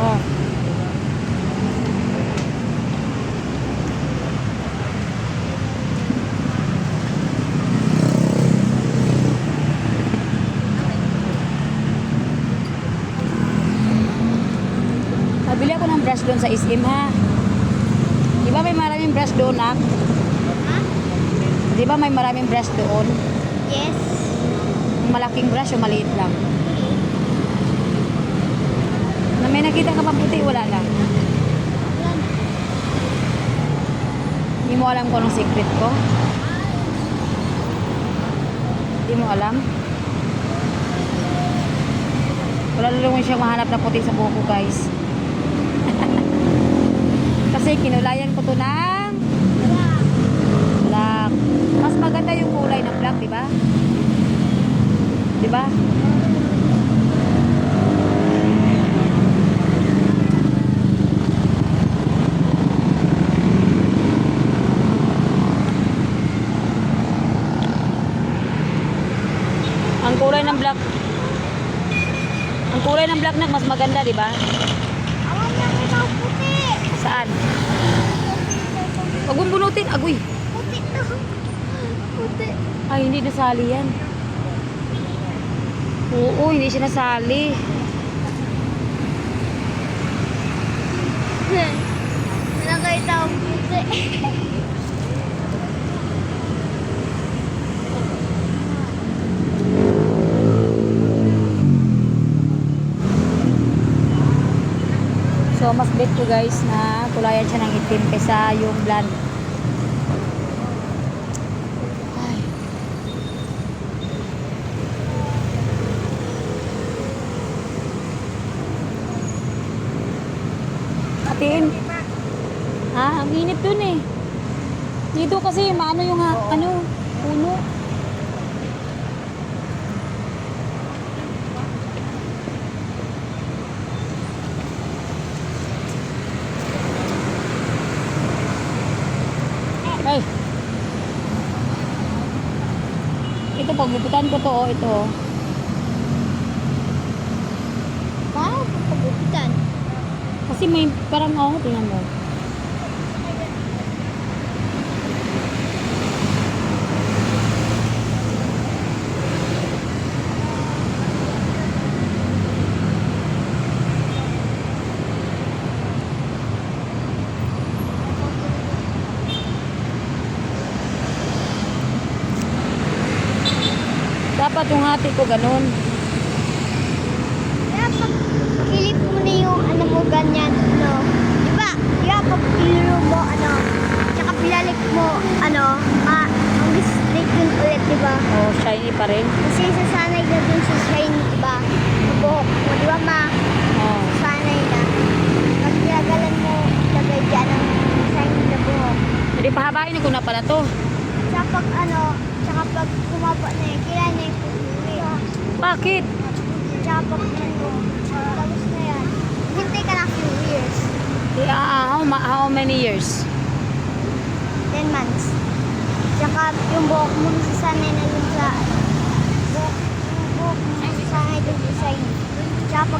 Oh. Nabili ako ng brush doon sa SM ha. Di ba may maraming brush doon ha? Ha? Di ba may maraming brush doon? Yes. Malaking brush o maliit lang? Nakita ka pa puti, wala lang. Hindi mo alam kung anong secret ko? Hindi mo alam? Wala naman siyang mahanap na puti sa buhok ko, guys. Kasi kinulayan ko to ng Black. black. Mas maganda yung kulay ng black, di ba? Di ba? Ang kulay ng black Ang kulay ng black na mas maganda, di ba? Awan niya mga puti. Saan? Huwag mong bunutin. Agoy. Puti to. Puti. Ay, hindi nasali yan. Oo, hindi siya nasali. Nakita ang puti. So, mas bet ko guys na kulayan siya ng itim kesa yung blonde. Ay. Atin. Ha? Ang init dun eh. Dito kasi maano yung ha, ano, puno. Ay. Ito pagbubutan ko to, oh, ito. Wow, papagupitan. Kasi may parang oh, tingnan mo. Dapat yung hati ko ganun. Pag kilip mo na yung ano mo ganyan, no? Diba? Kaya pag iluro mo, ano, tsaka pilalik mo, ano, ma, ang straight yun ulit, diba? Oh, shiny pa rin. Kasi sasanay na dun sa shine, diba? Sa buhok mo, diba ma? Oh. Sanay na. Pag ginagalan mo, lagay dyan ang shine na buhok. Hindi pahabain ko na pala to. Tsaka pag ano, pag kumapa na yun, kailangan na yung pupuli. Bakit? Tsaka pag ano, tapos na yan. Hintay ka na few years. Yeah, how, how many years? 10 months. Tsaka yung buhok mo sasanay na dun sa buhok, yung buhok mo sasanay dun sa shine. Tsaka